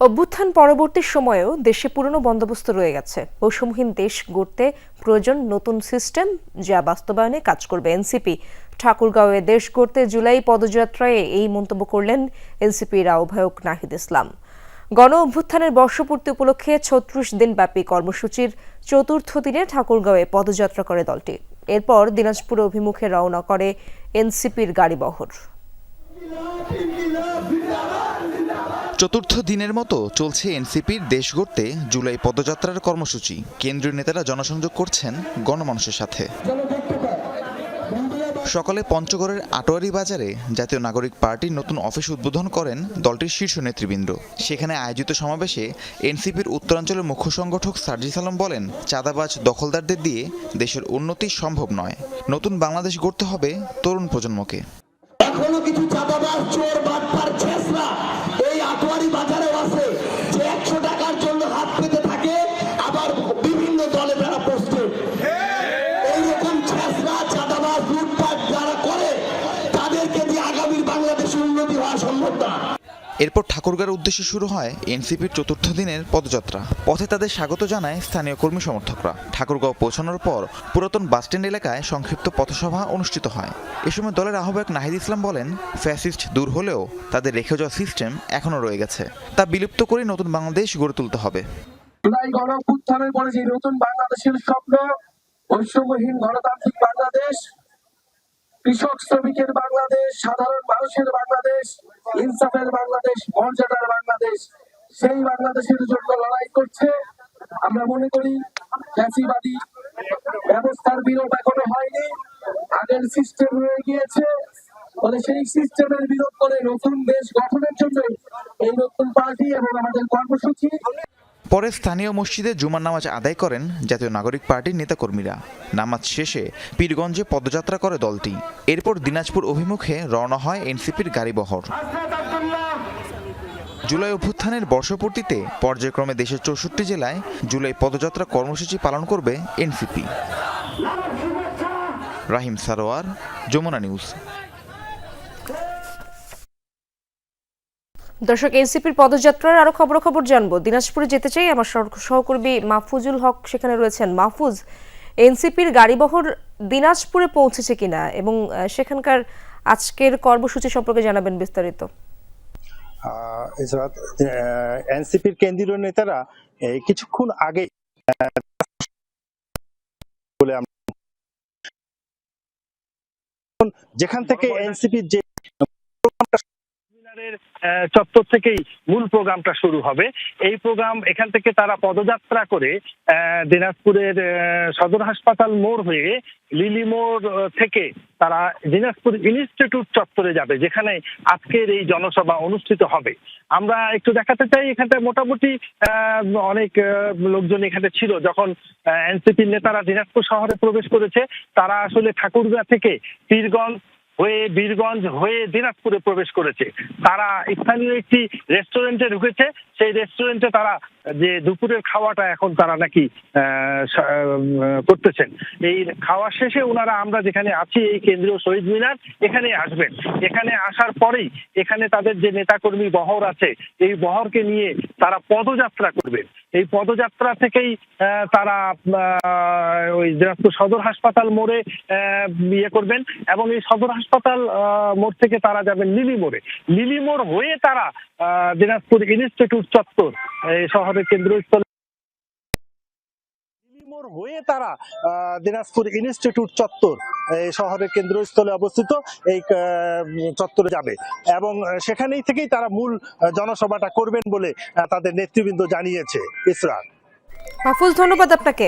অভ্যুত্থান পরবর্তী সময়েও দেশে পুরনো বন্দোবস্ত রয়ে গেছে। বৈষম্যহীন দেশ গড়তে প্রয়োজন নতুন সিস্টেম, যা বাস্তবায়নে কাজ করবে এনসিপি। ঠাকুরগাঁওয়ে দেশ গড়তে জুলাই পদযাত্রায় এই মন্তব্য করলেন এনসিপির আহ্বায়ক নাহিদ ইসলাম। গণ অভ্যুত্থানের বর্ষপূর্তি উপলক্ষে ছত্রিশ দিনব্যাপী কর্মসূচির চতুর্থ দিনে ঠাকুরগাঁওয়ে পদযাত্রা করে দলটি। এরপর দিনাজপুর অভিমুখে রওনা করে এনসিপির গাড়িবহর। চতুর্থ দিনের মতো চলছে এনসিপির দেশ গড়তে জুলাই পদযাত্রার কর্মসূচি। কেন্দ্রীয় নেতারা জনসংযোগ করছেন গণমানুষের সাথে। সকালে পঞ্চগড়ের আটোয়ারি বাজারে জাতীয় নাগরিক পার্টির নতুন অফিস উদ্বোধন করেন দলটির শীর্ষ নেতৃবৃন্দ। সেখানে আয়োজিত সমাবেশে এনসিপির উত্তরাঞ্চলের মুখ্য সংগঠক সার্জিস আলম বলেন, চাঁদাবাজ দখলদারদের দিয়ে দেশের উন্নতি সম্ভব নয়। নতুন বাংলাদেশ গড়তে হবে তরুণ প্রজন্মকে। এখনও কিছু চাঁদাবাজ চোর এরপর ঠাকুরগাঁর উদ্দেশ্যে শুরু হয় এনসিপির চতুর্থ দিনের পদযাত্রা। পথে তাদের স্বাগত জানায় স্থানীয় কর্মী সমর্থকরা। ঠাকুরগাঁও পৌঁছানোর পর পুরাতন বাসস্ট্যান্ড এলাকায় সংক্ষিপ্ত পথসভা অনুষ্ঠিত হয়। এ সময় দলের আহ্বায়ক নাহিদ ইসলাম বলেন, ফ্যাসিস্ট দূর হলেও তাদের রেখে যাওয়া সিস্টেম এখনও রয়ে গেছে। তা বিলুপ্ত করে নতুন বাংলাদেশ গড়ে তুলতে হবে। নতুন বাংলাদেশের স্বপ্ন গণতান্ত্রিক বাংলাদেশ কৃষক শ্রমিকের বাংলাদেশ, সাধারণ মানুষের বাংলাদেশ, ইনসাফের বাংলাদেশ, মর্যাদার বাংলাদেশ, সেই বাংলাদেশের জন্য লড়াই করছে। আমরা মনে করি ফ্যাসিবাদী ব্যবস্থার বিরোধ এখনও হয়নি। আগের সিস্টেম রয়ে গিয়েছে। ফলে সেই সিস্টেমের বিরোধ করে নতুন দেশ গঠনের জন্য এই নতুন পার্টি এবং আমাদের কর্মসূচি পরে স্থানীয় মসজিদে জুমার নামাজ আদায় করেন জাতীয় নাগরিক পার্টির নেতাকর্মীরা। নামাজ শেষে পীরগঞ্জে পদযাত্রা করে দলটি। এরপর দিনাজপুর অভিমুখে রওনা হয় এনসিপির গাড়িবহর জুলাই অভ্যুত্থানের বর্ষপূর্তিতে পর্যায়ক্রমে দেশের চৌষট্টি জেলায় জুলাই পদযাত্রা কর্মসূচি পালন করবে এনসিপি। রাহিম সারোয়ার, যমুনা নিউজ। দর্শক এনসিপির পদযাত্রার আরও খবর খবর জানব। দিনাজপুরে যেতে চাই আমার সহকর্মী মাহফুজুল হক সেখানে রয়েছেন মাহফুজ। এনসিপির গাড়িবহর দিনাজপুরে পৌঁছেছে কিনা এবং সেখানকার আজকের কর্মসূচি সম্পর্কে জানাবেন বিস্তারিত। আহ, এনসিপির কেন্দ্রীয় নেতারা কিছুক্ষণ আগে যেখান থেকে এনসিপির যে আহ, চত্বর থেকেই মূল প্রোগ্রামটা শুরু হবে। এই প্রোগ্রাম এখান থেকে তারা পদযাত্রা করে দিনাজপুরের সদর হাসপাতাল মোড় হয়ে লিলি মোড় থেকে তারা দিনাজপুর ইনস্টিটিউট চত্বরে যাবে যেখানে আজকের এই জনসভা অনুষ্ঠিত হবে। আমরা একটু দেখাতে চাই এখানটা মোটামুটি অনেক লোকজন এখানে ছিল। যখন এনসিপির নেতারা দিনাজপুর শহরে প্রবেশ করেছে তারা আসলে ঠাকুরগাঁ থেকে পীরগঞ্জ হয়ে বীরগঞ্জ হয়ে দিনাজপুরে প্রবেশ করেছে। তারা স্থানীয় একটি রেস্টুরেন্টে ঢুকেছে। সেই রেস্টুরেন্টে তারা যে দুপুরের খাওয়াটা এখন তারা নাকি করতেছেন। এই খাওয়া শেষে ওনারা আমরা যেখানে আছি, এই কেন্দ্রীয় শহীদ মিনার, এখানে আসবেন। এখানে আসার পরেই এখানে তাদের যে নেতাকর্মী বহর আছে, এই বহরকে নিয়ে তারা পদযাত্রা করবেন। এই পদযাত্রা থেকেই তারা ওই দিনাজপুর সদর হাসপাতাল মোড়ে ইয়ে করবেন এবং এই সদর হাসপাতাল মোড় থেকে তারা যাবেন লিলি মোড়ে। লিলি মোড় হয়ে তারা দিনাজপুর ইনস্টিটিউট চত্বর, এই শহরের কেন্দ্রস্থল। হয়ে তারা দিনাজপুর ইনস্টিটিউট চত্বর এই শহরের কেন্দ্রস্থলে অবস্থিত এই আহ, চত্বরে যাবে। এবং সেখানেই থেকেই তারা মূল জনসভাটা করবেন বলে আহ, তাদের নেতৃবৃন্দ জানিয়েছে ইসরা মাহফুজ ধন্যবাদ আপনাকে।